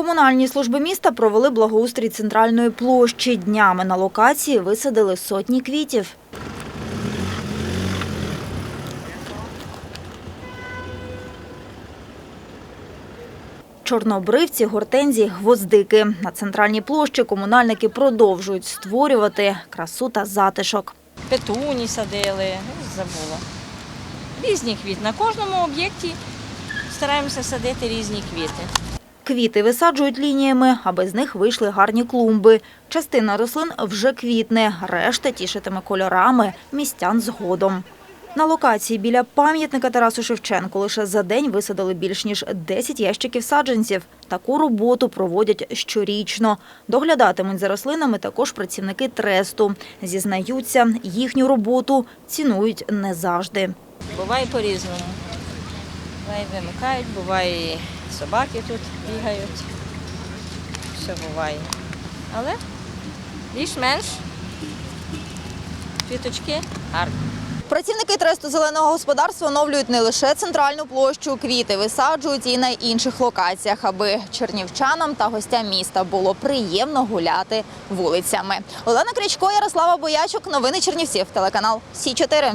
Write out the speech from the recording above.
Комунальні служби міста провели благоустрій центральної площі. Днями на локації висадили сотні квітів. Чорнобривці, гортензії, гвоздики. На центральній площі комунальники продовжують створювати красу та затишок. петуні садили, забула. Різні квіти. На кожному об'єкті стараємося садити різні квіти. Квіти висаджують лініями, аби з них вийшли гарні клумби. Частина рослин вже квітне, решта тішитиме кольорами містян згодом. На локації біля пам'ятника Тарасу Шевченку лише за день висадили більш ніж 10 ящиків саджанців. Таку роботу проводять щорічно. Доглядатимуть за рослинами також працівники тресту. Зізнаються, їхню роботу цінують не завжди. Буває по-різному. Буває вимикають, буває собаки тут бігають. Все буває. Але більш-менш квіточки гарні. Працівники тресту зеленого господарства оновлюють не лише центральну площу, квіти висаджують і на інших локаціях, аби чернівчанам та гостям міста було приємно гуляти вулицями. Олена Крячко, Ярослава Боячук, новини Чернівців, телеканал Сі 4